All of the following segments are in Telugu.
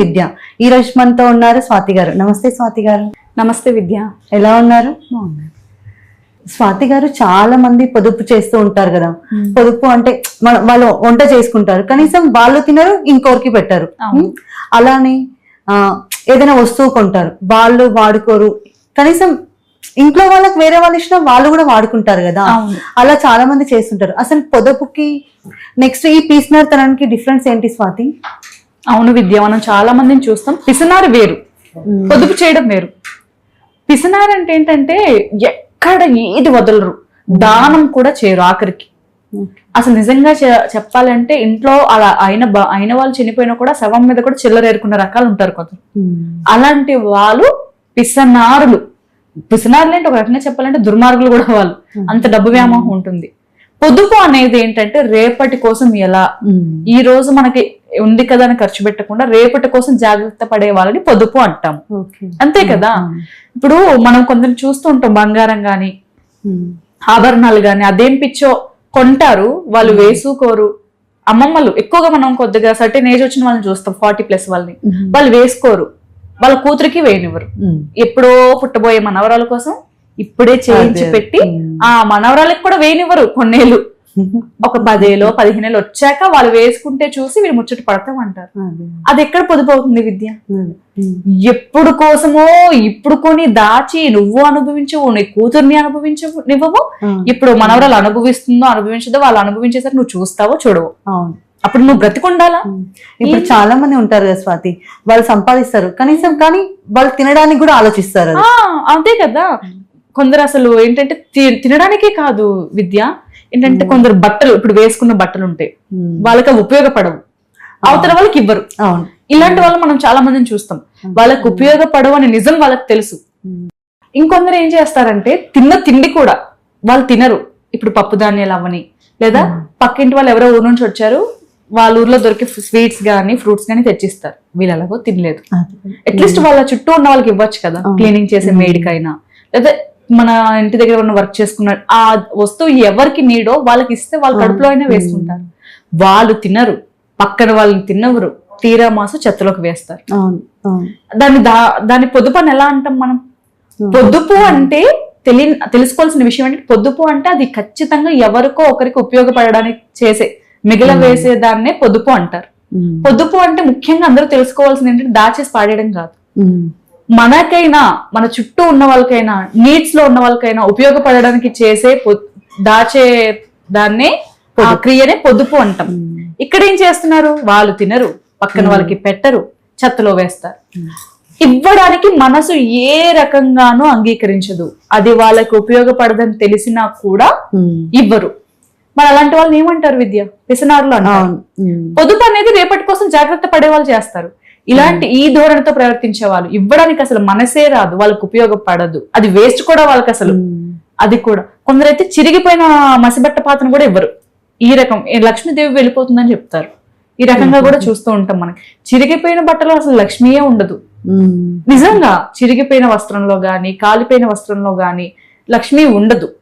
విద్య. ఈ రోజు మనతో ఉన్నారు స్వాతి గారు. నమస్తే స్వాతి గారు. నమస్తే విద్య. ఎలా ఉన్నారు? స్వాతి గారు చాలా మంది పొదుపు చేస్తూ ఉంటారు కదా. పొదుపు అంటే వాళ్ళు వంట చేసుకుంటారు. కనీసం వాళ్ళు తినరు ఇంకోరికి పెట్టారు? అలానే ఏదైనా వస్తువు కొంటారు. వాళ్ళు వాడుకోరు. కనీసం ఇంట్లో వాళ్ళకి వేరే వాళ్ళు ఇష్టం వాళ్ళు కూడా వాడుకుంటారు కదా. అలా చాలా మంది చేస్తుంటారు. అసలు పొదుపుకి నెక్స్ట్ ఈ పీసినర్తనానికి డిఫరెన్స్ ఏంటి స్వాతి? అవును విద్య మనం చాలా మందిని చూస్తాం. పిసినారు వేరు. పొదుపు చేయడం వేరు. పిసినారు అంటే ఏంటంటే ఎక్కడ ఏది వదలరు. దానం కూడా చేయరు ఆఖరికి. అసలు నిజంగా చెప్పాలంటే ఇంట్లో అలా అయిన అయిన వాళ్ళు చనిపోయినా కూడా శవం మీద కూడా చిల్లర ఏరుకున్న రకాలు ఉంటారు కొందరు. అలాంటి వాళ్ళు పిసనారులు. పిసనారులు అంటే ఒక రకంగా చెప్పాలంటే దుర్మార్గులు కూడా వాళ్ళు. అంత డబ్బు వ్యామోహం ఉంటుంది. పొదుపు అనేది ఏంటంటే రేపటి కోసం ఎలా? ఈ రోజు మనకి ఉంది కదా అని ఖర్చు పెట్టకుండా రేపటి కోసం జాగ్రత్త పడే వాళ్ళని పొదుపు అంటాం. అంతే కదా? ఇప్పుడు మనం కొందరు చూస్తూ ఉంటాం బంగారం గాని ఆభరణాలు గాని అదేం పిచ్చో కొంటారు వాళ్ళు వేసుకోరు. అమ్మమ్మలు ఎక్కువగా మనం కొద్దిగా సర్టెన్ ఏజ్ వచ్చిన వాళ్ళని చూస్తాం ఫార్టీ ప్లస్ వాళ్ళని. వాళ్ళు వేసుకోరు. వాళ్ళ కూతురికి వేయనివ్వరు. ఎప్పుడో పుట్టబోయే మనవరాల కోసం ఇప్పుడే చేయించి. పెట్టి. ఆ మనవరాలకు కూడా వేయనివ్వరు కొన్నేళ్ళు. ఒక పదేలో పదిహేనేళ్ళు వచ్చాక వాళ్ళు వేసుకుంటే చూసి వీళ్ళు ముచ్చట పడతాం అంటారు అది ఎక్కడ పొదుపు అవుతుంది విద్య ఎప్పుడు కోసమో ఇప్పుడు కొని దాచి నువ్వు అనుభవించవు నీ కూతుర్ని అనుభవించవు నువ్వు ఇప్పుడు మనవరాలు అనుభవిస్తుందో అనుభవించదో వాళ్ళు అనుభవించేసరికి నువ్వు చూస్తావో చూడవు. అవును. అప్పుడు నువ్వు బ్రతికుండాలా? ఇప్పుడు చాలా మంది ఉంటారు కదా స్వాతి వాళ్ళు సంపాదిస్తారు. కనీసం కానీ వాళ్ళు తినడానికి కూడా ఆలోచిస్తారు అంతే కదా. కొందరు అసలు ఏంటంటే తినడానికే కాదు విద్య. ఏంటంటే కొందరు బట్టలు ఇప్పుడు వేసుకున్న బట్టలు ఉంటాయి వాళ్ళకి అవి ఉపయోగపడవు. అవతల వాళ్ళకి ఇవ్వరు. అవును. ఇలాంటి వాళ్ళు మనం చాలా మందిని చూస్తాం. వాళ్ళకి ఉపయోగపడవు అని నిజం వాళ్ళకి తెలుసు. ఇంకొందరు ఏం చేస్తారంటే తిన్న తిండి కూడా వాళ్ళు తినరు. ఇప్పుడు పప్పు ధాన్యాలు అవ్వని. లేదా పక్కింటి వాళ్ళు ఎవరో ఊరు నుంచి వచ్చారు వాళ్ళ ఊర్లో దొరికే స్వీట్స్ గానీ ఫ్రూట్స్ గానీ తెచ్చిస్తారు. వీళ్ళు ఎలాగో తినలేదు. అట్లీస్ట్ వాళ్ళ చుట్టూ ఉన్న వాళ్ళకి ఇవ్వచ్చు కదా. అవును. క్లీనింగ్ చేసే. మేడికైనా. లేదా మన ఇంటి దగ్గర ఉన్న వర్క్ చేసుకున్న ఆ వస్తువు ఎవరికి నీడో వాళ్ళకి ఇస్తే వాళ్ళ. కడుపులో అయినా వేసుకుంటారు. వాళ్ళు తినరు. పక్కన వాళ్ళని తిన్నవరు తీరా మాసు చెత్తలోకి వేస్తారు. దాన్ని దా దాని పొదుపు అని ఎలా అంటాం మనం? పొదుపు అంటే తెలి తెలుసుకోవాల్సిన విషయం అంటే పొదుపు అంటే అది ఖచ్చితంగా ఎవరికో ఒకరికి ఉపయోగపడడానికి చేసే మిగిల వేసే దాన్నే పొదుపు అంటారు. పొదుపు అంటే ముఖ్యంగా అందరూ తెలుసుకోవాల్సింది ఏంటంటే దాచేసి పాడేయడం కాదు. మనకైనా మన చుట్టూ ఉన్న వాళ్ళకైనా నీడ్స్లో ఉన్న వాళ్ళకైనా ఉపయోగపడడానికి చేసే దాచే దాన్నే క్రియనే పొదుపు అంటాం. ఇక్కడ ఏం చేస్తున్నారు? వాళ్ళు తినరు. పక్కన వాళ్ళకి పెట్టరు. చెత్తలో వేస్తారు. ఇవ్వడానికి మనసు ఏ రకంగానూ అంగీకరించదు. అది వాళ్ళకి ఉపయోగపడదని తెలిసినా కూడా. ఇవ్వరు. మరి అలాంటి వాళ్ళని ఏమంటారు విద్య? పిసనారులు ఉమ్. పొదుపు అనేది రేపటి కోసం జాగ్రత్త పడే వాళ్ళు చేస్తారు. ఇలాంటి ఈ ధోరణితో ప్రవర్తించే వాళ్ళు ఇవ్వడానికి అసలు మనసే రాదు వాళ్ళకి ఉపయోగపడదు. అది వేస్ట్ కూడా వాళ్ళకి అసలు. అది కూడా. కొందరైతే చిరిగిపోయిన మసిబట్ట పాత్రను కూడా ఇవ్వరు. ఈ రకం లక్ష్మీదేవి వెళ్ళిపోతుందని చెప్తారు. ఈ రకంగా కూడా చూస్తూ ఉంటాం మనకి. చిరిగిపోయిన బట్టలో అసలు లక్ష్మీయే ఉండదు. నిజంగా చిరిగిపోయిన వస్త్రంలో గాని కాలిపోయిన వస్త్రంలో గాని లక్ష్మి ఉండదు.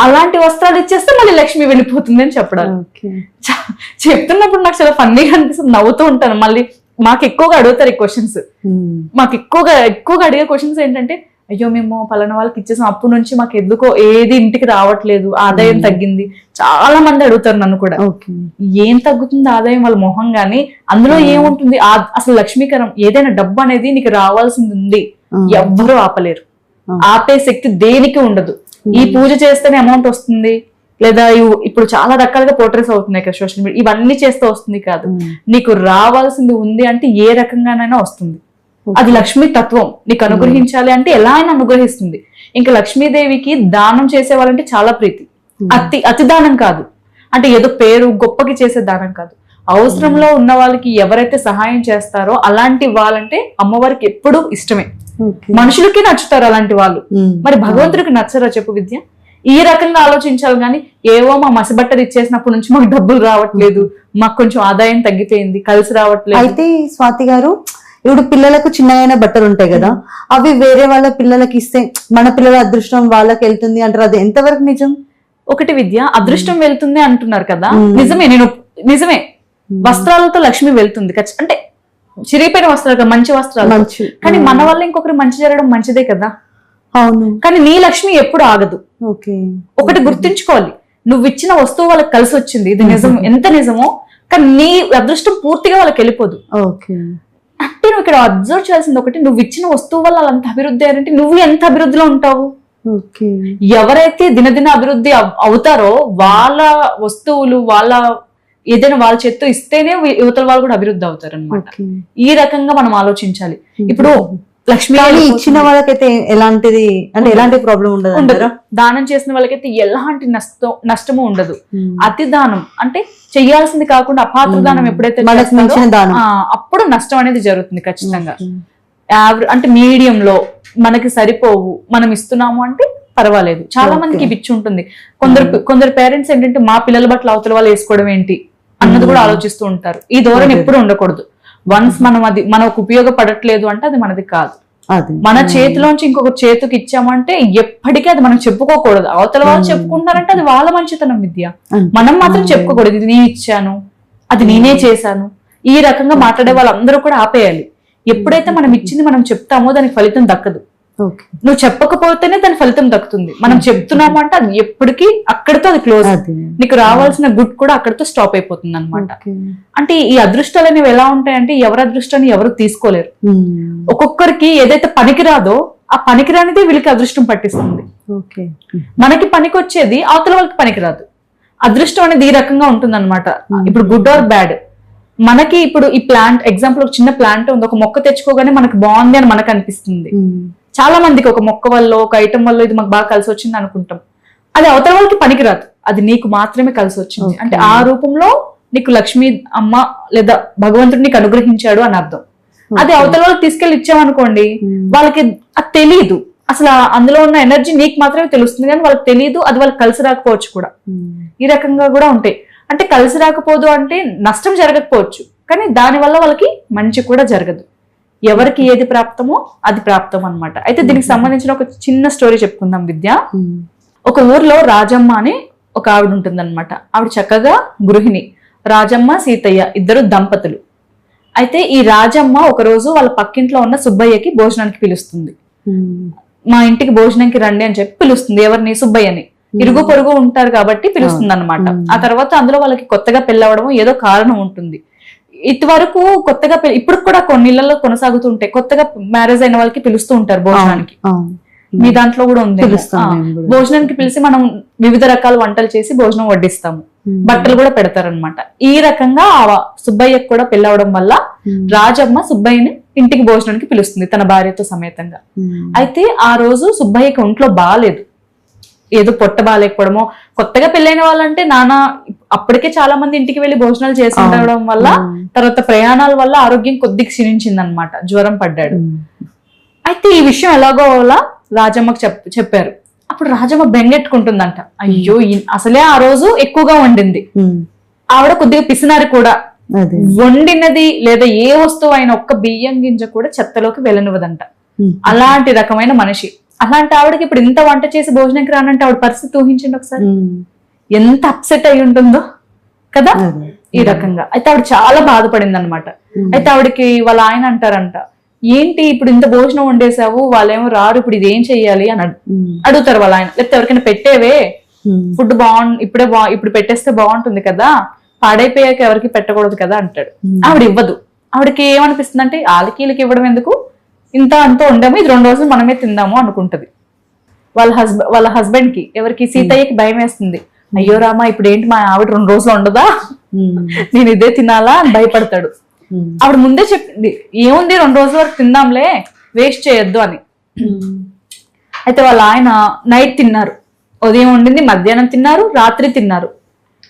అలాంటి వస్త్రాలు ఇచ్చేస్తే మళ్ళీ లక్ష్మి వెళ్ళిపోతుంది అని చెప్పడం ఓకే. చ- చెప్తున్నప్పుడు నాకు చాలా ఫన్నీగా అనిపిస్తుంది. నవ్వుతూ ఉంటాను. మళ్ళీ మాకు ఎక్కువగా అడుగుతారు ఈ క్వశ్చన్స్. మాకు ఎక్కువగా ఎక్కువగా అడిగే క్వశ్చన్స్ ఏంటంటే అయ్యో మేము పలానా వాళ్ళకి ఇచ్చేసాం. అప్పటి నుంచి మాకు ఎందుకో ఏది ఇంటికి రావట్లేదు. ఆదాయం తగ్గింది. చాలా మంది అడుగుతారు నన్ను కూడా. ఏం తగ్గుతుంది ఆదాయం వాళ్ళ మొహం గానీ? అందులో ఏముంటుంది? ఆ- అసలు లక్ష్మీకరం ఏదైనా డబ్బు అనేది నీకు రావాల్సింది ఉంది. ఎవ్వరూ ఆపలేరు. ఆపే శక్తి దేనికి ఉండదు? ఈ పూజ చేస్తేనే అమౌంట్ వస్తుంది. లేదా ఇప్పుడు చాలా రకాలుగా పోర్ట్రేస్ అవుతున్నాయి కదా సోషల్ మీడియా ఇవన్నీ చేస్తే వస్తుంది కాదు. నీకు రావాల్సింది ఉంది అంటే ఏ రకంగానైనా వస్తుంది. అది లక్ష్మీ తత్వం. నీకు అనుగ్రహించాలి అంటే ఎలా అయినా అనుగ్రహిస్తుంది. ఇంకా లక్ష్మీదేవికి దానం చేసే వాళ్ళంటే చాలా ప్రీతి. అతి అతి దానం కాదు. అంటే ఏదో పేరు గొప్పకి చేసే దానం కాదు. అవసరంలో ఉన్న వాళ్ళకి ఎవరైతే సహాయం చేస్తారో అలాంటి వాళ్ళంటే అమ్మవారికి ఎప్పుడూ ఇష్టమే. మనుషులకి నచ్చుతారు అలాంటి వాళ్ళు. మరి భగవంతుడికి నచ్చరా చెప్పు విద్య? ఈ రకంగా ఆలోచించాలి కానీ ఏవో మా మసిబట్టలు ఇచ్చేసినప్పటి నుంచి మాకు డబ్బులు రావట్లేదు. మాకు కొంచెం ఆదాయం తగ్గిపోయింది కలిసి రావట్లేదు. అయితే స్వాతి గారు ఇప్పుడు పిల్లలకు చిన్నగా బట్టలు ఉంటాయి కదా అవి వేరే వాళ్ళ పిల్లలకి ఇస్తే మన పిల్లల అదృష్టం వాళ్ళకి వెళ్తుంది అంటారు. అది ఎంతవరకు నిజం? ఒకటి విద్య అదృష్టం వెళ్తుంది అంటున్నారు కదా. నిజమే నేను నిజమే. వస్త్రాలతో లక్ష్మి వెళ్తుంది. అంటే చిరిగిపోయిన వస్త్రాలు కదా, మంచి వస్త్రాలు మంచి. కానీ మన వల్ల ఇంకొకరు మంచి జరగడం మంచిదే కదా. అవును. కానీ నీ లక్ష్మి ఎప్పుడు ఆగదు. ఓకే. ఒకటి గుర్తుంచుకోవాలి. నువ్వు ఇచ్చిన వస్తువు వాళ్ళకి కలిసి వచ్చింది. ఇది నిజం. ఎంత నిజమో కానీ నీ అదృష్టం పూర్తిగా వాళ్ళకి వెళ్ళిపోదు. ఓకే. అంటే నువ్వు ఇక్కడ అబ్జర్వ్ చేయాల్సింది ఒకటి నువ్వు ఇచ్చిన వస్తువు వల్ల వాళ్ళంత అభివృద్ధి అయ్యారంటే నువ్వు ఎంత అభివృద్ధిలో ఉంటావు? ఓకే. ఎవరైతే దినదిన అభివృద్ధి అవ్- అవుతారో వాళ్ళ వస్తువులు వాళ్ళ ఏదైనా వాళ్ళ చేత్తో ఇస్తేనే యువతల వాళ్ళు కూడా అభివృద్ధి అవుతారు అనమాట ఈ రకంగా మనం ఆలోచించాలి. ఇప్పుడు లక్ష్మీ ఇచ్చిన వాళ్ళకైతే ఎలాంటిది అంటే ఎలాంటి ప్రాబ్లం ఉండదు ఉండదు? దానం చేసిన వాళ్ళకైతే ఎలాంటి నష్టం నష్టము ఉండదు. అతి దానం. అంటే చెయ్యాల్సింది కాకుండా అపాత్ర దానం ఎప్పుడైతే అప్పుడు నష్టం అనేది జరుగుతుంది ఖచ్చితంగా. అంటే మీడియం లో మనకి సరిపోవు మనం ఇస్తున్నాము అంటే పర్వాలేదు. చాలా. మందికి పిచ్చి ఉంటుంది. కొందరు కొందరు పేరెంట్స్ ఏంటంటే మా పిల్లల బట్టలు అవతల వాళ్ళు వేసుకోవడం ఏంటి అన్నది కూడా ఆలోచిస్తూ ఉంటారు. ఈ ధోరణి. ఎప్పుడు ఉండకూడదు. వన్స్ మనం అది మనకు ఉపయోగపడట్లేదు అంటే అది మనది కాదు. అది. మన చేతిలోంచి ఇంకొక చేతికి ఇచ్చామంటే ఎప్పటికీ అది మనం చెప్పుకోకూడదు. అవతల వాళ్ళు చెప్పుకుంటారంటే అది వాళ్ళ మంచితనం విద్య. మనం మాత్రం చెప్పుకోకూడదు. ఇది నేను ఇచ్చాను అది నేనే చేశాను. ఈ రకంగా మాట్లాడే వాళ్ళందరూ కూడా ఆపేయాలి. ఎప్పుడైతే మనం ఇచ్చింది మనం చెప్తామో దానికి ఫలితం దక్కదు. నువ్వు చెప్పకపోతేనే దాని ఫలితం దక్కుతుంది. మనం చెప్తున్నాము అంటే అది ఎప్పటికీ అక్కడితో అది క్లోజ్ నీకు రావాల్సిన గుడ్ కూడా అక్కడితో స్టాప్ అయిపోతుంది అనమాట. అంటే ఈ అదృష్టాలు అనేవి ఎలా ఉంటాయంటే ఎవరి అదృష్టాన్ని ఎవరు తీసుకోలేరు. ఉమ్. ఒక్కొక్కరికి ఏదైతే పనికిరాదో ఆ పనికిరానిదే వీళ్ళకి అదృష్టం పట్టిస్తుంది. మనకి పనికి వచ్చేది అవతల వాళ్ళకి పనికిరాదు. అదృష్టం అనేది ఈ రకంగా ఉంటుంది ఇప్పుడు గుడ్ ఆర్ బ్యాడ్ మనకి ఇప్పుడు ఈ ప్లాంట్ ఎగ్జాంపుల్ ఒక చిన్న ప్లాంట్ ఉంది. ఒక మొక్క తెచ్చుకోగానే మనకి బాగుంది అని మనకు అనిపిస్తుంది. చాలా మందికి ఒక మొక్క వల్ల ఒక ఐటమ్ వల్ల ఇది మాకు బాగా కలిసి వచ్చింది అనుకుంటాం. అది అవతల వాళ్ళకి పనికిరాదు. అది నీకు మాత్రమే కలిసి వచ్చింది. అంటే ఆ రూపంలో నీకు లక్ష్మి అమ్మ లేదా భగవంతుడు నీకు అనుగ్రహించాడు అని అర్థం. అది అవతల వాళ్ళకి తీసుకెళ్ళి ఇచ్చామనుకోండి. వాళ్ళకి అది తెలియదు అసలు అందులో ఉన్న ఎనర్జీ నీకు మాత్రమే తెలుస్తుంది కానీ వాళ్ళకి తెలియదు అది వాళ్ళకి కలిసి రాకపోవచ్చు కూడా. ఈ రకంగా కూడా ఉంటాయి. అంటే కలిసి రాకపోదు అంటే నష్టం జరగకపోవచ్చు. కానీ దాని వల్ల వాళ్ళకి మంచి కూడా జరగదు. ఎవరికి ఏది ప్రాప్తమో అది ప్రాప్తం అన్నమాట అయితే దీనికి సంబంధించిన ఒక చిన్న స్టోరీ చెప్పుకుందాం విద్య. ఒక ఊర్లో రాజమ్మ అని ఒక ఆవిడ ఉంటుందన్నమాట. ఆవిడ చక్కగా గృహిణి. రాజమ్మ సీతయ్య ఇద్దరు దంపతులు. అయితే ఈ రాజమ్మ ఒకరోజు వాళ్ళ పక్కింట్లో ఉన్న సుబ్బయ్యకి భోజనానికి పిలుస్తుంది. మా ఇంటికి భోజనంకి రండి అని చెప్పి పిలుస్తుంది. ఎవరిని? సుబ్బయ్యని. ఇరుగు పొరుగు ఉంటారు కాబట్టి పిలుస్తుంది అనమాట. ఆ తర్వాత అందులో వాళ్ళకి కొత్తగా పెళ్ళవడం ఏదో కారణం ఉంటుంది. ఇటు వరకు కొత్తగా ఇప్పుడు కూడా కొన్ని ఇళ్ళలో కొనసాగుతుంటాయి కొత్తగా మ్యారేజ్ అయిన వాళ్ళకి పిలుస్తూ ఉంటారు భోజనానికి. మీ దాంట్లో కూడా ఉంది. భోజనానికి పిలిచి మనం వివిధ రకాల వంటలు చేసి భోజనం వడ్డిస్తాము. బట్టలు కూడా పెడతారనమాట ఈ రకంగా ఆ సుబ్బయ్యకు కూడా పెళ్ళవడం వల్ల. రాజమ్మ సుబ్బయ్యని ఇంటికి భోజనానికి పిలుస్తుంది తన భార్యతో సమేతంగా. అయితే ఆ రోజు సుబ్బయ్యకి ఒంట్లో బాగాలేదు ఏదో పొట్ట బాగాలేకపోవడమో కొత్తగా పెళ్ళైన వాళ్ళంటే నాన్న అప్పటికే చాలా మంది ఇంటికి వెళ్ళి భోజనాలు చేసి. ఉండడం వల్ల. తర్వాత ప్రయాణాల వల్ల ఆరోగ్యం కొద్దిగా క్షీణించింది అనమాట జ్వరం పడ్డాడు. అయితే ఈ విషయం ఎలాగో అలా రాజమ్మకు చెప్ చెప్పారు అప్పుడు రాజమ్మ బెంగెట్టుకుంటుందంట అయ్యో అసలే ఆ రోజు ఎక్కువగా వండింది. ఆవిడ కొద్దిగా పిసినారి కూడా వండినది లేదా ఏ వస్తువు అయిన ఒక్క బియ్యం గింజ కూడా చెత్తలోకి వెళ్ళనివ్వదంట. అలాంటి రకమైన మనిషి అలాంటి ఆవిడకి ఇప్పుడు ఇంత వంట చేసి భోజనంకి రానంటే ఆవిడ పరిస్థితి ఊహించండి ఒకసారి. ఎంత అప్సెట్ అయి ఉంటుందో కదా. ఈ రకంగా. అయితే ఆవిడ చాలా బాధపడింది అనమాట. అయితే ఆవిడకి వాళ్ళ ఆయన అంటారంట ఏంటి ఇప్పుడు ఇంత భోజనం వండేసావు వాళ్ళేమో రారు ఇప్పుడు ఇది ఏం చెయ్యాలి? అని. అడుగుతారు వాళ్ళ ఆయన. లేకపోతే ఎవరికైనా పెట్టేవే. ఫుడ్ బాగు ఇప్పుడే బా ఇప్పుడు పెట్టేస్తే బాగుంటుంది కదా? పాడైపోయాక ఎవరికి పెట్టకూడదు కదా? అంటాడు. ఆవిడ ఇవ్వదు. ఆవిడకి ఏమనిపిస్తుంది అంటే వీళ్ళకి ఇవ్వడం ఎందుకు? ఇంత అంత ఉండము ఇది రెండు రోజులు మనమే తిందాము అనుకుంటది. వాళ్ళ హస్బెండ్ వాళ్ళ హస్బెండ్కి ఎవరికి సీతయ్యకి భయం వేస్తుంది అయ్యో రామా ఇప్పుడు ఏంటి మా ఆవిడ రెండు రోజులు ఉండదా? ఉమ్. నేను ఇదే తినాలా అని భయపడతాడు. ఉమ్. ఆవిడ ముందే చెప్పింది ఏముంది రెండు రోజుల వరకు తిందాంలే వేస్ట్ చేయొద్దు అని. అయితే వాళ్ళ ఆయన నైట్ తిన్నారు. ఉదయం వండింది మధ్యాహ్నం తిన్నారు రాత్రి తిన్నారు.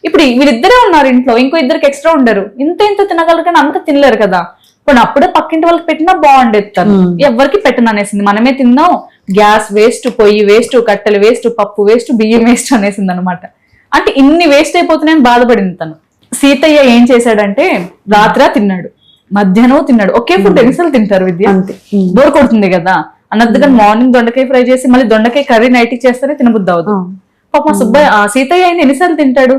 ఇప్పుడు వీళ్ళిద్దరే ఉన్నారు ఇంట్లో ఇంకో ఇద్దరికి ఎక్స్ట్రా ఉండరు. ఇంత ఇంత తినగలరు కానీ అంత తినలేరు కదా. ఇప్పుడు అప్పుడే పక్కింటి వాళ్ళకి పెట్టినా బాగుండేది. తను. ఎవరికి పెట్టను అనేసింది. మనమే తిందాం గ్యాస్ వేస్ట్ పొయ్యి వేస్ట్ కట్టెలు వేస్ట్ పప్పు వేస్ట్ బియ్యం వేస్ట్ అనేసింది అనమాట అంటే ఇన్ని వేస్ట్ అయిపోతున్నాయని బాధపడింది తను. సీతయ్య ఏం చేశాడంటే రాత్రా తిన్నాడు మధ్యాహ్నం తిన్నాడు. ఒకే ఫుడ్ ఎన్నిసార్లు తింటారు విద్య? అంతే. బోర్ కొడుతుంది కదా. అన్నట్టుగా మార్నింగ్ దొండకాయ ఫ్రై చేసి మళ్ళీ దొండకాయ కర్రీ నైట్ చేస్తేనే తినబుద్ధి అవ్వదు. ఆ. పాప సుబ్బయ్య ఆ సీతయ్య ఆయన ఎన్నిసార్లు తింటాడు.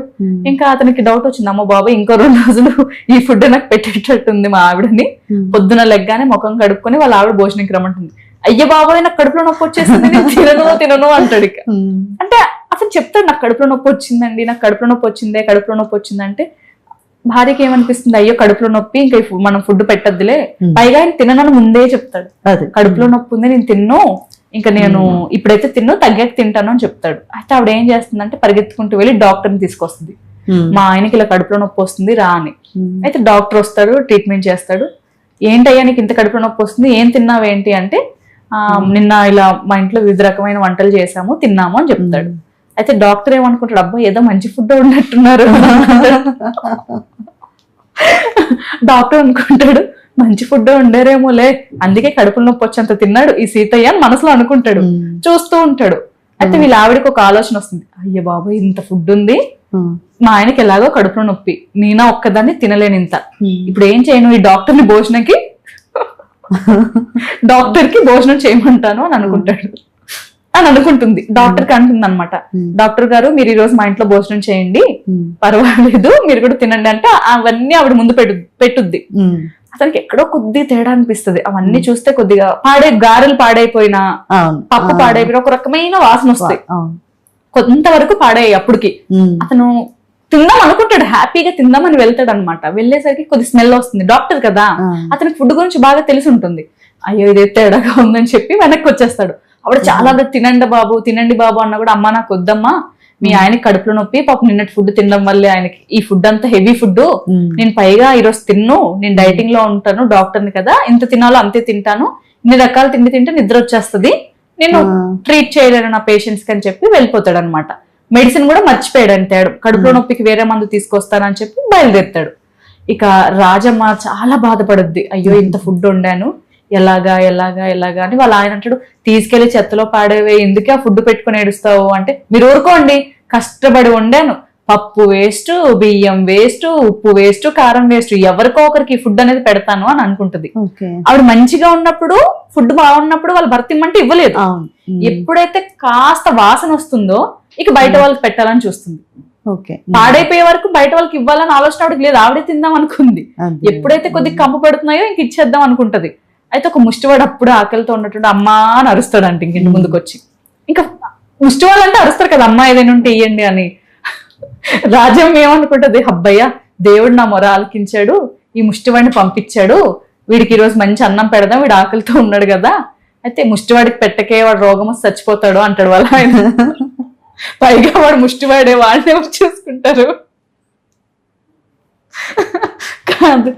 ఇంకా అతనికి డౌట్ వచ్చింది అమ్మ బాబు ఇంకో రెండు రోజులు ఈ ఫుడ్ నాకు పెట్టేటట్టుంది మా ఆవిడని. పొద్దున లెగ్గానే ముఖం కడుక్కొని వాళ్ళ ఆవిడ భోజనంకి రమ్మంటుంది అయ్య బాబాయ్ నాకు కడుపులో నొప్పి వచ్చేసింది నేను తినను తినను అంటాడు ఇక. అంటే అతను చెప్తాడు నాకు కడుపులో నొప్పి వచ్చిందండి నాకు కడుపులో నొప్పి వచ్చిందే కడుపులో నొప్పి వచ్చిందంటే భార్యకి ఏమనిపిస్తుంది అయ్యో కడుపులో నొప్పి ఇంకా మనం ఫుడ్ పెట్టద్దులే. పైగా ఆయన తిననని ముందే చెప్తాడు కడుపులో నొప్పి ఉంది నేను తిన్ను ఇంకా నేను ఇప్పుడైతే తిన్ను తగ్గాక తింటాను అని చెప్తాడు. అయితే ఆవిడ ఏం చేస్తుందంటే పరిగెత్తుకుంటూ వెళ్ళి డాక్టర్ని తీసుకొస్తుంది. మా ఆయనకి ఇలా కడుపులో నొప్పి వస్తుంది రా అని. అయితే డాక్టర్ వస్తాడు ట్రీట్మెంట్ చేస్తాడు. ఏంటయ్యా నీకు ఇంత కడుపులో నొప్పి వస్తుంది ఏం తిన్నావేంటి అంటే "ఆ, నిన్న ఇలా మా ఇంట్లో వివిధ రకమైన వంటలు చేసాము తిన్నాము అని చెప్తాడు. అయితే డాక్టర్ ఏమనుకుంటాడు అబ్బా ఏదో మంచి ఫుడ్ ఉన్నట్టున్నారు డాక్టర్ అనుకుంటాడు మంచి ఫుడ్ ఉండేరేమోలే. అందుకే కడుపులో నొప్పి వచ్చేంత తిన్నాడు ఈ సీతయ్య అని మనసులో అనుకుంటాడు. చూస్తూ ఉంటాడు. అయితే వీళ్ళ ఆవిడకి ఒక ఆలోచన వస్తుంది. అయ్య బాబు ఇంత ఫుడ్ ఉంది. మా ఆయనకి ఎలాగో కడుపులో నొప్పి. నేనా ఒక్కదాన్ని తినలేను ఇంత. ఇప్పుడు ఏం చేయను? ఈ డాక్టర్ని భోజనకి? డాక్టర్కి భోజనం చేయమంటాను అని అనుకుంటాడు. అని అనుకుంటుంది. డాక్టర్కి అంటుంది అనమాట. డాక్టర్ గారు మీరు ఈ రోజు మా ఇంట్లో భోజనం చేయండి. పర్వాలేదు మీరు కూడా తినండి అంటే అవన్నీ ఆవిడ ముందు పెట్టు పెట్టుద్ది. అతనికి ఎక్కడో కొద్ది తేడా అనిపిస్తుంది. అవన్నీ చూస్తే కొద్దిగా పాడే గారెలు పాడైపోయినా పప్పు. పాడైపోయినా ఒక రకమైన వాసన వస్తాయి కొంతవరకు పాడాయి అప్పటికి. అతను తిందాం అనుకుంటాడు హ్యాపీగా తిందామని వెళ్తాడు అనమాట వెళ్ళేసరికి కొద్ది స్మెల్ వస్తుంది. డాక్టర్ కదా ఆ. అతనికి ఫుడ్ గురించి బాగా తెలిసి ఉంటుంది అయ్యో ఇది తేడాగా ఉందని చెప్పి వెనక్కి వచ్చేస్తాడు. ఆవిడ చాలా "అదే తినండి బాబు తినండి బాబు అన్న కూడా అమ్మ నాకు వద్దమ్మా మీ ఆయనకి కడుపులో నొప్పి పాపం నిన్నటి ఫుడ్ తినడం వల్లే ఆయనకి ఈ ఫుడ్ అంతా హెవీ ఫుడ్. నేను పైగా ఈరోజు తిన్ను నేను డైటింగ్లో ఉంటాను డాక్టర్ని కదా. ఎంత తినాలో అంతే తింటాను. ఇన్ని రకాల తిండి తింటే నిద్ర వచ్చేస్తుంది. నేను. ట్రీట్ చేయలేను నా పేషెంట్స్కి అని చెప్పి వెళ్ళిపోతాడు అనమాట మెడిసిన్ కూడా మర్చిపోయాడు అంటాడు కడుపులో నొప్పికి వేరే మందు తీసుకొస్తానని చెప్పి బయలుదేరుతాడు. ఇక రాజమ్మ చాలా బాధపడుద్ది. అయ్యో ఇంత ఫుడ్ వండాను. ఎలాగా ఎలాగా ఎలాగా అని వాళ్ళ ఆయన అంటాడు తీసుకెళ్ళి చెత్తలో పాడేవే ఎందుకే ఆ ఫుడ్ పెట్టుకుని ఏడుస్తావు? అంటే మీరు ఊరుకోండి కష్టపడి వండాను పప్పు వేస్ట్ బియ్యం వేస్ట్ ఉప్పు వేస్ట్ కారం వేస్ట్ ఎవరికో ఒకరికి ఫుడ్ అనేది పెడతాను అని అనుకుంటుంది. ఆవిడ మంచిగా ఉన్నప్పుడు ఫుడ్ బాగున్నప్పుడు వాళ్ళు భర్త ఇమ్మంటే ఇవ్వలేదు. ఎప్పుడైతే కాస్త వాసన వస్తుందో ఇక బయట వాళ్ళకి పెట్టాలని చూస్తుంది. ఓకే. పాడైపోయే వరకు బయట వాళ్ళకి ఇవ్వాలని ఆలోచన ఆవిడకి లేదు. ఆవిడే తిందాం అనుకుంది. ఎప్పుడైతే కొద్ది కంపు పడుతున్నాయో ఇంక ఇచ్చేద్దాం అనుకుంటది. అయితే ఒక ముష్టివాడు అప్పుడు ఆకలితో ఉన్నట్టు అమ్మా అని అరుస్తాడు అంటే ఇంక ఇంటి ముందుకు వచ్చి ఇంకా ముష్టివాళ్ళు అంటే అరుస్తారు కదా అమ్మా ఏదైనా ఉంటే ఇయ్యండి అని. రాజ్యం ఏమనుకుంటది? అబ్బయ్య దేవుడు నా మొర ఆలకించాడు ఈ ముష్టివాడిని పంపించాడు వీడికి ఈ రోజు మంచి అన్నం పెడదాం వీడు ఆకలితో ఉన్నాడు కదా. అయితే ముష్టివాడికి పెట్టకే వాడు రోగం వస్తే చచ్చిపోతాడు అంటాడు వాళ్ళ ఆయన. పైగా వాడు ముష్టివాడే వాళ్ళని ఎవరు చూసుకుంటారు కాదు.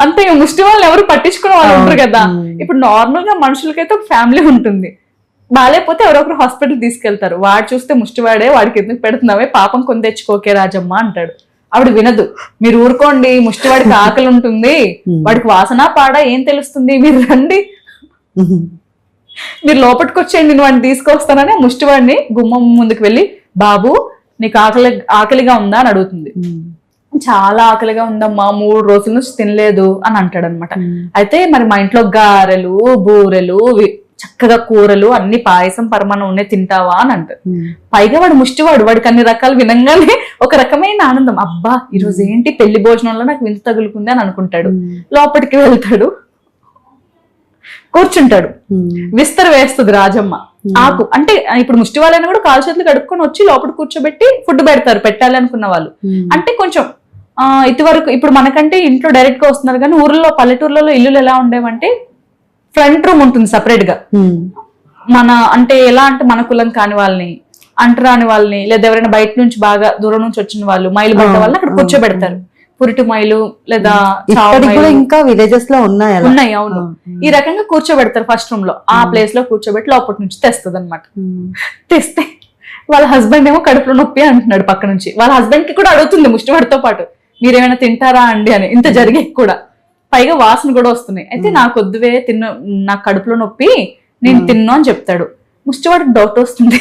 అంతే ముష్టి వాళ్ళని ఎవరు పట్టించుకునే వాళ్ళు ఉంటారు కదా. ఇప్పుడు నార్మల్గా మనుషులకైతే ఒక ఫ్యామిలీ ఉంటుంది. బాగాలేకపోతే ఎవరో ఒకరు హాస్పిటల్ తీసుకెళ్తారు. వాడు చూస్తే ముష్టివాడే వాడికి ఎందుకు పెడుతున్నావే? పాపం కొని తెచ్చుకోకే రాజమ్మ అంటాడు. ఆవిడ వినదు. మీరు ఊరుకోండి ముష్టివాడికి ఆకలి ఉంటుంది. వాడికి వాసన పాడ ఏం తెలుస్తుంది? మీరు రండి. మీరు లోపలికి వచ్చేయండి నేను వాడిని తీసుకొస్తానని ముష్టివాడిని గుమ్మం ముందుకు వెళ్ళి బాబు నీకు ఆకలి ఆకలిగా ఉందా? అని అడుగుతుంది. చాలా ఆకలిగా ఉందమ్మా మూడు రోజుల నుంచి తినలేదు అని అంటాడు అనమాట. అయితే మరి మా ఇంట్లో గారెలు బూరెలు చక్కగా కూరలు అన్ని పాయసం పరమాణం తింటావా అని అంటారు. పైగా వాడు ముష్టివాడు వాడికి అన్ని రకాలు వినంగానే ఒక రకమైన ఆనందం అబ్బా ఈ రోజు ఏంటి పెళ్ళి భోజనంలో నాకు వింత తగులుకుంది అని అనుకుంటాడు. లోపలికి వెళ్తాడు కూర్చుంటాడు. విస్తర వేస్తుంది రాజమ్మ ఆకు అంటే ఇప్పుడు ముష్టి వాళ్ళని కూడా కాలు చేతులు కడుక్కొని వచ్చి లోపల కూర్చోబెట్టి ఫుడ్ పెడతారు పెట్టాలి అనుకున్న వాళ్ళు. ఉమ్. అంటే కొంచెం ఇదివరకు ఇప్పుడు మనకంటే ఇంట్లో డైరెక్ట్గా వస్తున్నారు కానీ ఊర్లో పల్లెటూర్లలో ఇల్లులు ఎలా ఉండేవంటే ఫ్రంట్ రూమ్ ఉంటుంది సపరేట్గా ఉమ్. మన అంటే ఎలా అంటే మన కులం కాని వాళ్ళని అంటరాని వాళ్ళని లేదా ఎవరైనా బయట నుంచి బాగా దూరం నుంచి వచ్చిన వాళ్ళు మైలు పడ్డ వాళ్ళని అక్కడ కూర్చోబెడతారు. పురిటి మైలు లేదా ఇంకా విలేజెస్లో ఉన్నాయి ఉన్నాయి అవును. ఈ రకంగా కూర్చోబెడతారు ఫస్ట్ రూమ్లో. ఆ ప్లేస్లో కూర్చోబెట్టి లోపటి నుంచి తెస్తుంది అనమాట ఉమ్. తెస్తే వాళ్ళ హస్బెండ్ ఏమో కడుపులో నొప్పి అంటున్నాడు పక్క నుంచి. వాళ్ళ హస్బెండ్కి కూడా అడుగుతుంది ముష్టివాడితో పాటు మీరేమైనా తింటారా అండి అని. ఇంత జరిగే కూడా. పైగా వాసన కూడా వస్తున్నాయి. అయితే నాకు వద్దువే తిన్న నాకు కడుపులో నొప్పి నేను తిన్ను అని చెప్తాడు. ముష్టివాడికి డౌట్ వస్తుంది.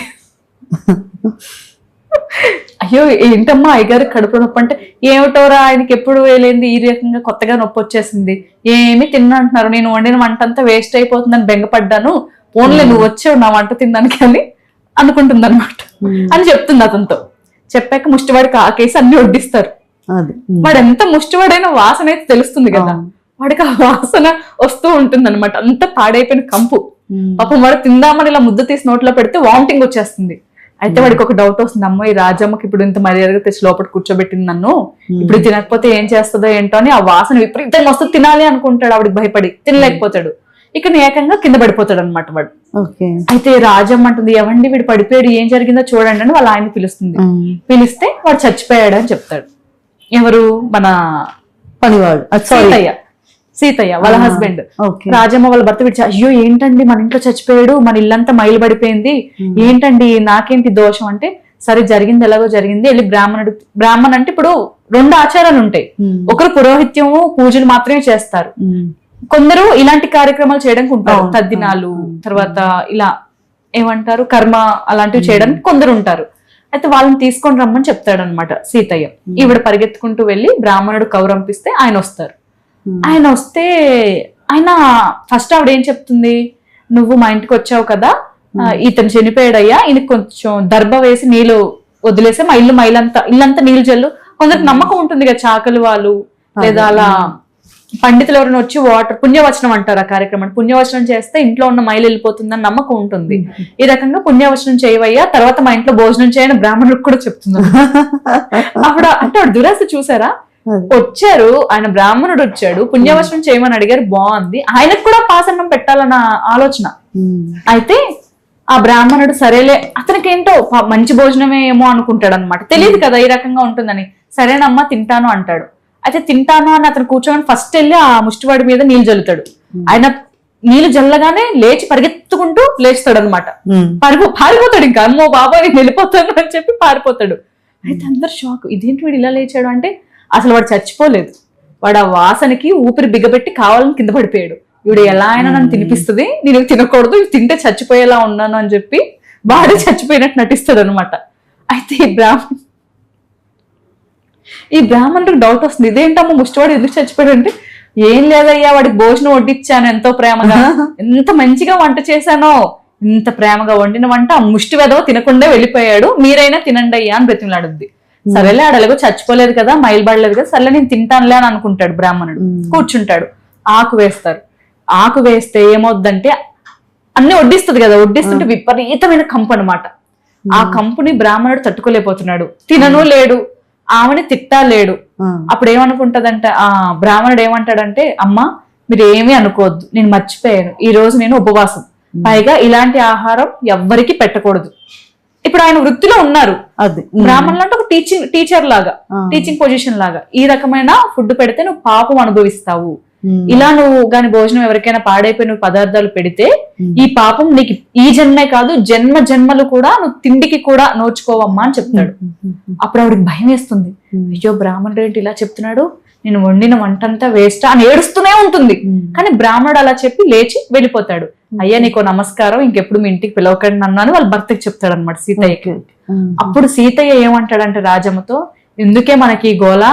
అయ్యో ఏంటమ్మా అయ్యగారు కడుపులో నొప్పి అంటే? ఏమిటోరా ఆయనకి ఎప్పుడు వేలేంది? ఈ రకంగా కొత్తగా నొప్పి వచ్చేసింది. ఏమి తిన్నా అంటున్నారు నేను వండిన వంట అంతా వేస్ట్ అయిపోతుందని బెంగపడ్డాను. ఓన్లీ నువ్వు వచ్చావు నా వంట తినడానికి అని అనుకుంటుంది అనమాట అని చెప్తుంది అతనితో. చెప్పాక ముష్టివాడికి ఆకేసి అన్ని వడ్డిస్తారు. వాడు ఎంత ముష్టివాడైన వాసన అయితే తెలుస్తుంది కదా. వాడికి ఆ వాసన వస్తూ ఉంటుంది అనమాట అంత పాడైపోయిన కంపు. పాపం వాడు తిందామని ఇలా ముద్ద తీసి నోట్లో పెడితే వామిటింగ్ వచ్చేస్తుంది. అయితే వాడికి ఒక డౌట్ వస్తుంది అమ్మో ఈ రాజమ్మకి ఇప్పుడు ఇంత మర్యాదగా తెచ్చి లోపల కూర్చోబెట్టింది నన్ను. ఇప్పుడు తినకపోతే ఏం చేస్తుందో ఏంటో అని ఆ వాసన విపరీతంగా వస్తుంది. తినాలి అనుకుంటాడు ఆవిడకి భయపడి. తినలేకపోతాడు. ఇక ఏకంగా కింద పడిపోతాడు అనమాట వాడు. అయితే రాజమ్మ అంటుంది ఎవండి వీడు పడిపోయాడు ఏం జరిగిందో చూడండి అని వాళ్ళ ఆయన పిలుస్తుంది. ఉమ్. పిలిస్తే వాడు చచ్చిపోయాడు అని చెప్తాడు. ఎవరు? మన పనివాడు. సీతయ్య. సీతయ్య వాళ్ళ హస్బెండ్ రాజమ్మ వాళ్ళ భర్త విడిచి అయ్యో ఏంటండి మన ఇంట్లో చచ్చిపోయాడు? మన ఇల్లంతా మైలు పడిపోయింది ఏంటండి నాకేంటి దోషం? అంటే సరే జరిగింది ఎలాగో జరిగింది. వెళ్ళి బ్రాహ్మణుడు బ్రాహ్మణ్ అంటే ఇప్పుడు రెండు ఆచారాలు ఉంటాయి. ఒకరు పురోహిత్యము పూజలు మాత్రమే చేస్తారు. కొందరు ఇలాంటి కార్యక్రమాలు చేయడానికి ఉంటారు. తద్దినాలు తర్వాత ఇలా ఏమంటారు? కర్మ అలాంటివి చేయడానికి కొందరు ఉంటారు. అయితే వాళ్ళని తీసుకొని రమ్మని చెప్తాడు అనమాట సీతయ్య ఈవిడ పరిగెత్తుకుంటూ వెళ్ళి బ్రాహ్మణుడు కౌరంపిస్తే ఆయన వస్తారు. ఆయన వస్తే ఆయన ఫస్ట్ ఆవిడ ఏం చెప్తుంది? నువ్వు మా ఇంటికి వచ్చావు కదా? ఆ, ఇతను చనిపోయాడయ్యా. ఈయనకి కొంచెం దర్భ వేసి నీళ్ళు వదిలేసి మా ఇల్లు మైలంతా ఇల్లంతా నీళ్ళు జల్లు కొందరికి నమ్మకం ఉంటుంది కదా చాకలి వాళ్ళు లేదా అలా పండితులు ఎవరైనా వచ్చి వాటర్ పుణ్యవచనం అంటారు ఆ కార్యక్రమం పుణ్యవచనం చేస్తే ఇంట్లో ఉన్న మైలు వెళ్ళిపోతుందని నమ్మకం ఉంటుంది. ఈ రకంగా పుణ్యవచనం చేయవయ్యా. తర్వాత మా ఇంట్లో భోజనం చేయని బ్రాహ్మణుడికి కూడా చెప్తున్నాను అప్పుడు అంటే దురాశ చూసారా. వచ్చారు ఆయన బ్రాహ్మణుడు వచ్చాడు పుణ్యవచనం చేయమని అడిగారు బాగుంది. ఆయనకు కూడా పాసన్నం పెట్టాలన్న ఆలోచన. ఉమ్. అయితే ఆ బ్రాహ్మణుడు సరేలే అతనికి ఏంటో మంచి భోజనమే ఏమో అనుకుంటాడు అనమాట తెలియదు కదా ఈ రకంగా ఉంటుందని. సరేనమ్మా తింటాను అంటాడు. అయితే తింటాను అని అతను కూర్చొని ఫస్ట్ వెళ్ళి ఆ ముష్టివాడి మీద నీళ్ళు జల్లుతాడు. ఆయన నీళ్ళు జల్లగానే లేచి పరిగెత్తుకుంటూ లేస్తాడు అనమాట ఉమ్. పారిపో పారిపోతాడు ఇంకా. అమ్మో బాబా నేను వెళ్ళిపోతాను అని చెప్పి పారిపోతాడు. అయితే అందరు షాక్ ఇదేంటి వీడు ఇలా లేచాడు అంటే అసలు వాడు చచ్చిపోలేదు. వాడు ఆ వాసనకి ఊపిరి బిగబెట్టి కావాలని కింద పడిపోయాడు. వీడు ఎలా అయినా నన్ను తినిపిస్తుంది నేను తినకూడదు ఇవి తింటే చచ్చిపోయేలా ఉన్నాను అని చెప్పి వాడే చచ్చిపోయినట్టు నటిస్తాడు అనమాట అయితే ఈ బ్రాహ్మణ్ ఈ బ్రాహ్మణుడికి డౌట్ వస్తుంది. ఇదేంటమ్మా ముష్టివాడు ఎందుకు చచ్చిపోయాడు అంటే ఏం లేదయ్యా వాడికి భోజనం వడ్డిచ్చాను ఎంతో ప్రేమగా. ఎంత మంచిగా వంట చేశానో ఇంత ప్రేమగా వండిన వంట ఆ ముష్టి వెదవ తినకుండా వెళ్ళిపోయాడు. మీరైనా తినండి అయ్యా అని బ్రతిమలాడుద్ది. సరేలే ఆడలాగో చచ్చిపోలేదు కదా మైలుబడలేదు కదా సర్లే నేను తింటానులే అని అనుకుంటాడు బ్రాహ్మణుడు. కూర్చుంటాడు. ఆకు వేస్తారు. ఆకు వేస్తే ఏమవుద్దంటే అన్ని వడ్డిస్తుంది కదా వడ్డిస్తుంటే విపరీతమైన కంపు అనమాట ఆ కంపుని బ్రాహ్మణుడు తట్టుకోలేకపోతున్నాడు. తినను లేడు ఆమెని తిట్టా లేడు. అప్పుడు ఏమనుకుంటదంట ఆ బ్రాహ్మణుడు ఏమంటాడంటే అమ్మా మీరు ఏమీ అనుకోవద్దు నేను మర్చిపోయాను. ఈ రోజు నేను ఉపవాసం. పైగా ఇలాంటి ఆహారం ఎవ్వరికి పెట్టకూడదు. ఇప్పుడు ఆయన వృత్తిలో ఉన్నారు. బ్రాహ్మణులు అంటే ఒక టీచింగ్ టీచర్ లాగా. టీచింగ్ పొజిషన్ లాగా. ఈ రకమైన ఫుడ్ పెడితే నువ్వు పాపం అనుభవిస్తావు. ఇలా నువ్వు గాని భోజనం ఎవరికైనా పాడైపోయిన పదార్థాలు పెడితే ఈ పాపం నీకు ఈ జన్మే కాదు జన్మ జన్మలు కూడా నువ్వు తిండికి కూడా నోచుకోవమ్మా అని చెప్తాడు. అప్పుడు ఆవిడకి భయం వేస్తుంది. అయ్యో బ్రాహ్మణుడు ఏంటి ఇలా చెప్తున్నాడు? నేను వండిన వంట అంతా వేస్ట్ అని ఏడుస్తూనే ఉంటుంది. కానీ బ్రాహ్మణుడు అలా చెప్పి లేచి వెళ్ళిపోతాడు. అయ్యా నీకు నమస్కారం ఇంకెప్పుడు మీ ఇంటికి పిలవకండి నన్ను అని వాళ్ళ భర్తకి చెప్తాడు అనమాట సీతయ్యకి. అప్పుడు సీతయ్య ఏమంటాడంటే రాజమ్మతో ఎందుకే మనకి ఈ గోల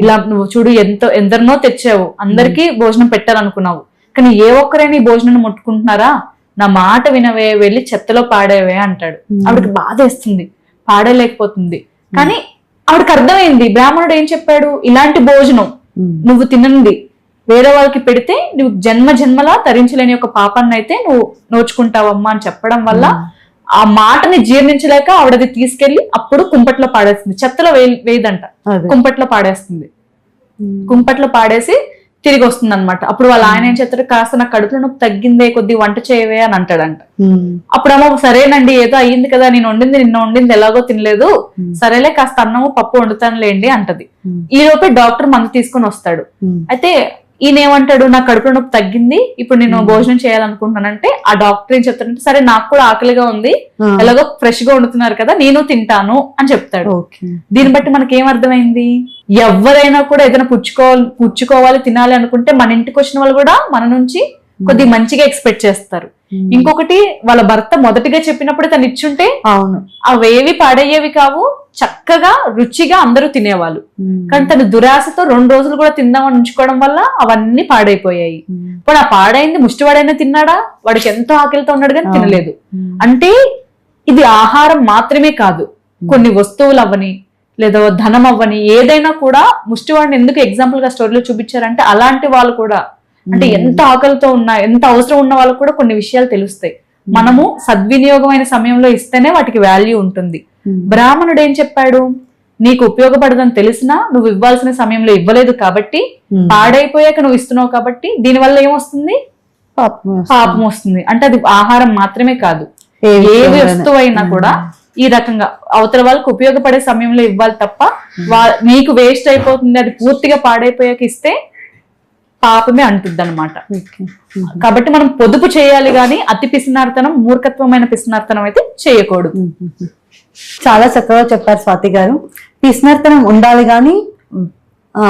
ఇలా నువ్వు చూడు ఎంతో ఎందరినో తెచ్చావు. అందరికీ భోజనం పెట్టాలనుకున్నావు. కానీ ఏ ఒక్కరైనా ఈ భోజనం ముట్టుకుంటున్నారా? నా మాట వినవే వెళ్ళి చెత్తలో పాడేవే అంటాడు. ఆవిడకి బాధ వేస్తుంది. పాడలేకపోతుంది. కానీ ఆవిడకి అర్థమైంది. బ్రాహ్మణుడు ఏం చెప్పాడు? ఇలాంటి భోజనం. నువ్వు తినండి. వేరే వాళ్ళకి పెడితే నువ్వు జన్మ జన్మలా తరించలేని ఒక పాపాన్ని అయితే నువ్వు నోచుకుంటావమ్మా అని చెప్పడం వల్ల ఆ మాటని జీర్ణించలేక ఆవిడది తీసుకెళ్ళి అప్పుడు కుంపట్లో పాడేస్తుంది. చెత్తలో వేయ వేయదంట. కుంపట్లో పాడేస్తుంది. కుంపట్లో పాడేసి తిరిగి వస్తుంది అనమాట అప్పుడు వాళ్ళ ఆయన ఏం చేస్తాడు కాస్త నా కడుపులో నొప్పి తగ్గిందే కొద్ది వంట చేయవే అని అంటాడంట. ఉమ్. అప్పుడేమో సరేనండి ఏదో అయ్యింది కదా నేను వండింది నిన్న వండింది ఎలాగో తినలేదు. సరేలే కాస్త అన్నము పప్పు వండుతానులేండి అంటది. ఈ లోపే డాక్టర్ మందు తీసుకొని వస్తాడు. అయితే ఈయన ఏమంటాడు నా కడుపులో నొప్పి తగ్గింది ఇప్పుడు నేను భోజనం చేయాలనుకుంటున్నానంటే ఆ డాక్టర్ ఏం చెప్తాడంటే సరే నాకు కూడా ఆకలిగా ఉంది. ఎలాగో ఫ్రెష్గా వండుతున్నారు కదా నేను తింటాను అని చెప్తాడు. దీన్ని బట్టి మనకి ఏం అర్థమైంది? ఎవరైనా కూడా ఏదైనా పుచ్చుకోవాలి పుచ్చుకోవాలి తినాలి అనుకుంటే మన ఇంటికి వచ్చిన వాళ్ళు కూడా మన నుంచి కొద్ది మంచిగా ఎక్స్పెక్ట్ చేస్తారు. ఇంకొకటి వాళ్ళ భర్త మొదటిగా చెప్పినప్పుడు తను ఇచ్చుంటే అవును. అవేవి పాడయ్యేవి కావు చక్కగా రుచిగా అందరూ తినేవాళ్ళు. కానీ తను దురాశతో రెండు రోజులు కూడా తిందామని ఉంచుకోవడం వల్ల అవన్నీ పాడైపోయాయి. ఇప్పుడు ఆ పాడైంది ముష్టివాడైనా తిన్నాడా? వాడికి ఎంతో ఆకలితో ఉన్నాడు కానీ తినలేదు. అంటే ఇది ఆహారం మాత్రమే కాదు. కొన్ని వస్తువులు అవ్వని లేదా ధనం అవ్వని ఏదైనా కూడా ముష్టివాడిని ఎందుకు ఎగ్జాంపుల్గా స్టోరీలో చూపించారంటే అలాంటి వాళ్ళు కూడా. అంటే ఎంత ఆకలితో ఉన్నా ఎంత అవసరం ఉన్న వాళ్ళకు కూడా కొన్ని విషయాలు తెలుస్తాయి. మనము సద్వినియోగమైన సమయంలో ఇస్తేనే వాటికి వాల్యూ ఉంటుంది. బ్రాహ్మణుడు ఏం చెప్పాడు? నీకు ఉపయోగపడదని తెలిసినా నువ్వు ఇవ్వాల్సిన సమయంలో ఇవ్వలేదు కాబట్టి. పాడైపోయాక నువ్వు ఇస్తున్నావు కాబట్టి దీనివల్ల ఏమొస్తుంది? పాపం పాపం వస్తుంది. అంటే అది ఆహారం మాత్రమే కాదు. ఏ. వస్తువు అయినా కూడా ఈ రకంగా అవతల వాళ్ళకి ఉపయోగపడే సమయంలో ఇవ్వాలి తప్ప నీకు వేస్ట్ అయిపోతుంది. అది పూర్తిగా పాడైపోయాక ఇస్తే పాపమే అంటుంది అనమాట. కాబట్టి మనం పొదుపు చేయాలి గాని అతి పిసినార్తనం మూర్ఖత్వమైన పిసినార్తనం అయితే చేయకూడదు. చాలా చక్కగా చెప్పారు స్వాతి గారు. పిసినర్తనం ఉండాలి కానీ ఆ,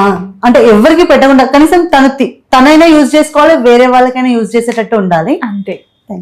అంటే ఎవరికి పెట్టకుండా కనీసం తన తి- తనైనా యూజ్ చేసుకోవాలి వేరే వాళ్ళకైనా యూజ్ చేసేటట్టు ఉండాలి. అంతే.